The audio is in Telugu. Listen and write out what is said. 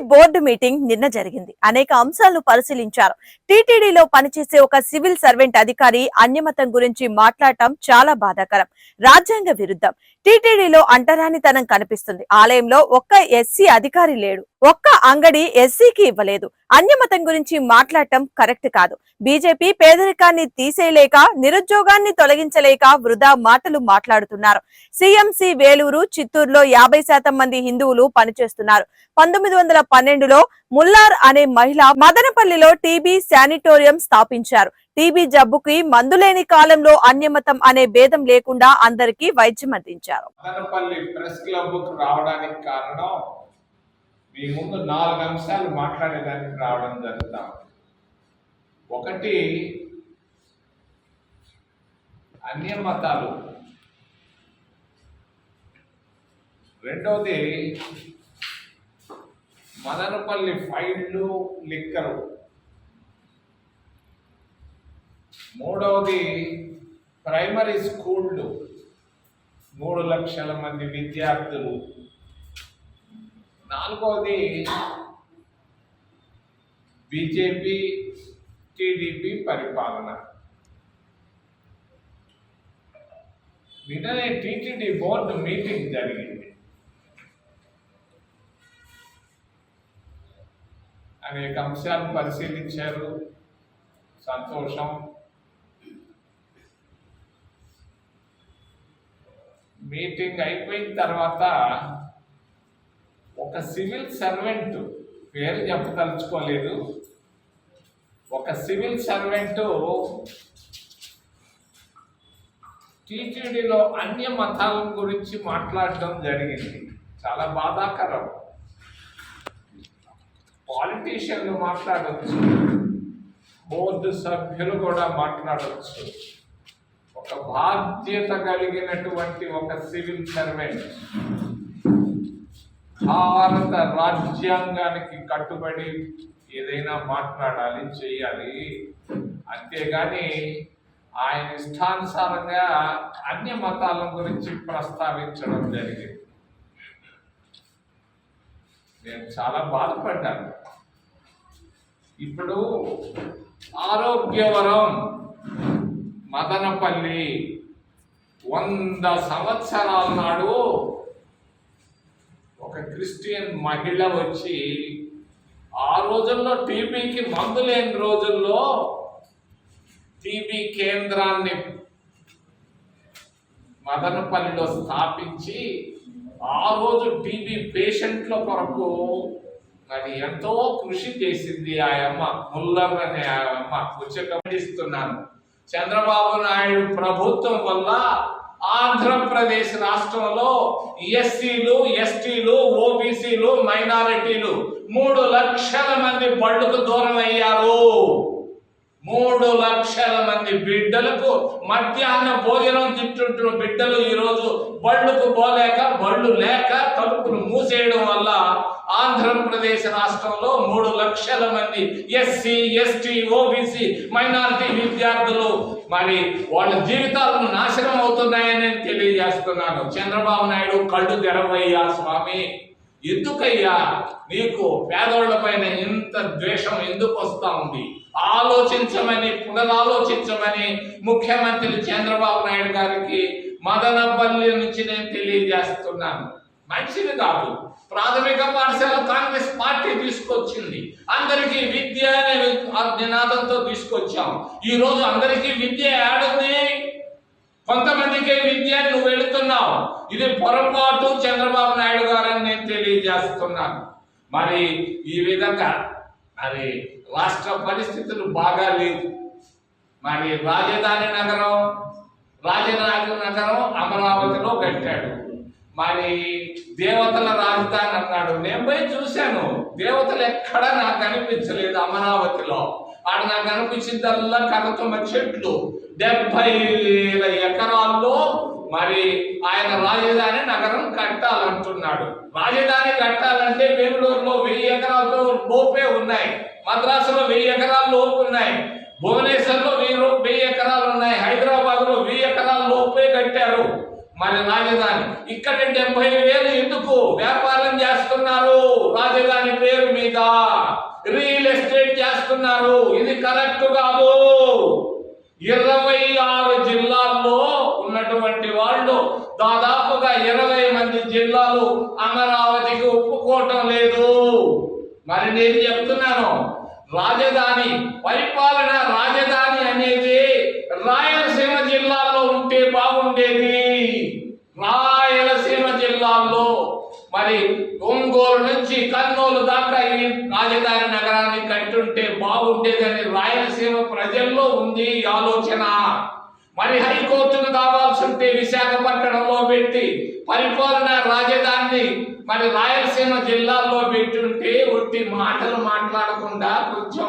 బోర్డు మీటింగ్ నిన్న జరిగింది. అనేక అంశాలను పరిశీలించారు. టీటీడీలో పనిచేసే ఒక సివిల్ సర్వెంట్ అధికారి అన్యమతం గురించి మాట్లాడటం చాలా బాధాకరం. రాజ్యాంగ విరుద్ధం. టీటీడీలో అంటరానితనం కనిపిస్తుంది. ఆలయంలో ఒక్క ఎస్సీ అధికారి లేడు. ఒక్క అంగడి ఎస్సీకి ఇవ్వలేదు. అన్యమతం గురించి మాట్లాడటం కరెక్ట్ కాదు. బీజేపీ పేదరికాన్ని తీసేయలేక నిరుద్యోగాన్ని తొలగించలేక వృధా మాటలు మాట్లాడుతున్నారు. సిఎంసి వేలూరు చిత్తూరులో యాభై శాతం మంది హిందువులు పనిచేస్తున్నారు. పంతొమ్మిది వందల పన్నెండులో ముల్లార్ అనే మహిళ మదనపల్లిలో టీబీ శానిటోరియం స్థాపించారు. టీబీ జబ్బుకి మందులేని కాలంలో అన్యమతం అనే భేదం లేకుండా అందరికీ వైద్యం అందించారు. రావడానికి కారణం మీ ముందు నాలుగు అంశాలు మాట్లాడేదానికి రావడం జరుగుతాం ఒకటి అన్య మతాలు రెండవది మదనపల్లి ఫైళ్ళు లిక్కరు. మూడవది ప్రైమరీ స్కూళ్ళు. మూడు లక్షల మంది విద్యార్థులు. నాలుగవది బీజేపీ టీడీపీ పరిపాలన. నిన్ననే టీటీడీ బోర్డు మీటింగ్ జరిగింది. అనేక అంశాలు పరిశీలించారు. సంతోషం. మీటింగ్ అయిపోయిన తర్వాత ఒక సివిల్ సర్వెంట్ పేరు చెప్పదలుచుకోలేదు. ఒక సివిల్ సర్వెంట్ టీటీడీలో అన్య మతాల గురించి మాట్లాడడం జరిగింది. చాలా బాధాకరం. పాలిటీషియన్లు మాట్లాడవచ్చు బోర్డు సభ్యులు కూడా మాట్లాడవచ్చు ఒక బాధ్యత కలిగినటువంటి ఒక సివిల్ సర్వెంట్. భారత రాజ్యాంగానికి కట్టుబడి ఏదైనా మాట్లాడాలి చేయాలి. అంతేగాని ఆయన ఇష్టానుసారంగా అన్య మతాల గురించి ప్రస్తావించడం జరిగింది. నేను చాలా బాధపడ్డాను. ఇప్పుడు ఆరోగ్యవరం మదనపల్లి వంద సంవత్సరాల నాడు ఒక క్రిస్టియన్ మహిళ వచ్చి ఆ రోజుల్లో టీబీకి మందు లేని రోజుల్లో టీబీ కేంద్రాన్ని మదనపల్లిలో స్థాపించి ఆ రోజు టీబీ పేషెంట్ల కొరకు మరి ఎంతో కృషి చేసింది ఆ అమ్మ ముల్లర్ అనే ఆ అమ్మ. వచ్చి గమనిస్తున్నాను చంద్రబాబు నాయుడు ప్రభుత్వం వల్ల ఆంధ్రప్రదేశ్ రాష్ట్రంలో ఎస్సీలు ఎస్టీలు ఓబీసీలు మైనారిటీలు మూడు లక్షల మంది బళ్ళకు దూరం అయ్యారు మూడు లక్షల మంది బిడ్డలకు మధ్యాహ్న భోజనం తింటుంటున్న బిడ్డలు ఈరోజు బళ్ళకు పోలేక బళ్ళు లేక తలుపులు మూసేయడం వల్ల ఆంధ్రప్రదేశ్ రాష్ట్రంలో మూడు లక్షల మంది ఎస్సీ ఎస్టీ ఓబీసీ మైనారిటీ విద్యార్థులు మరి వాళ్ళ జీవితాలను నాశనం అవుతున్నాయని తెలియజేస్తున్నాను. చంద్రబాబు నాయుడు కళ్ళు తెరవయ్యా స్వామి. ఎందుకయ్యా నీకు పేదోళ్ళ పైన ఇంత ద్వేషం ఎందుకు వస్తా ఉంది? ఆలోచించమని పునరాలోచించమని ముఖ్యమంత్రి చంద్రబాబు నాయుడు గారికి మదనపల్లి నుంచి నేను తెలియజేస్తున్నాను. మంచిది కాదు ప్రాథమిక పాఠశాల కాంగ్రెస్ పార్టీ తీసుకొచ్చింది. అందరికీ విద్య అనే నినాదంతో తీసుకొచ్చాం. ఈ రోజు అందరికీ విద్య ఏడుంది కొంతమందికి విద్య నువ్వు వెళుతున్నావు. ఇది పొరపాటు చంద్రబాబు నాయుడు గారు తెలియజేస్తున్నాను మరి ఈ విధంగా మరి రాష్ట్ర పరిస్థితులు బాగా లేవు మరి రాజధాని నగరం రాజధాని నగరం అమరావతిలో కట్టాడు. మరి దేవతల రాజధాని అన్నాడు. నేను పోయి చూశాను. దేవతలు ఎక్కడ నాకు కనిపించలేదు అమరావతిలో. ఆడ నాకు కనిపించిందల్లా కనతుమ్మ చెట్లు. డెబ్బై వేల ఎకరాల్లో మరి ఆయన రాజధాని నగరం కట్టాలంటున్నాడు. రాజధాని కట్టాలంటే బెంగళూరులో వెయ్యి ఎకరాలతో లోపే ఉన్నాయి. మద్రాసులో వెయ్యి ఎకరాల లోపు ఉన్నాయి. భువనేశ్వర్లో వెయ్యి వెయ్యి ఎకరాలు ఉన్నాయి. హైదరాబాద్లో వెయ్యి ఎకరాల లోపే కట్టారు. మరి రాజధాని ఇక్కడ డెబ్బై వేలు ఎందుకు వ్యాపారం చేస్తున్నారు? రాజధాని పేరు మీద రియల్ ఎస్టేట్ చేస్తున్నారు. ఇది కరెక్ట్ కాదు. ఇరవై ఆరు జిల్లాల్లో ఉన్నటువంటి వాళ్ళు దాదాపుగా ఇరవై మంది జిల్లాలు అమరావతికి ఒప్పుకోవటం లేదు. మరి నేను చెప్తున్నాను రాజధాని పరిపాలన రాజధాని అనేది రాయలసీమ జిల్లాలో ఉంటే బాగుండేది. రాయలసీమ జిల్లాల్లో మరి ఒంగోలు నుంచి కర్నూలు దాకా ఈ రాజధాని నగరాన్ని కట్టుంటే బాగుండేదని రాయలసీమ ప్రజల్లో ఉంది ఈ ఆలోచన. మరి హైకోర్టును విశాఖపట్నంలో పెట్టి పరిపాలన రాజధానిని మరి రాయలసీమ జిల్లాల్లో పెట్టుంటే ఒట్టి మాటలు మాట్లాడకుండా కొంచెం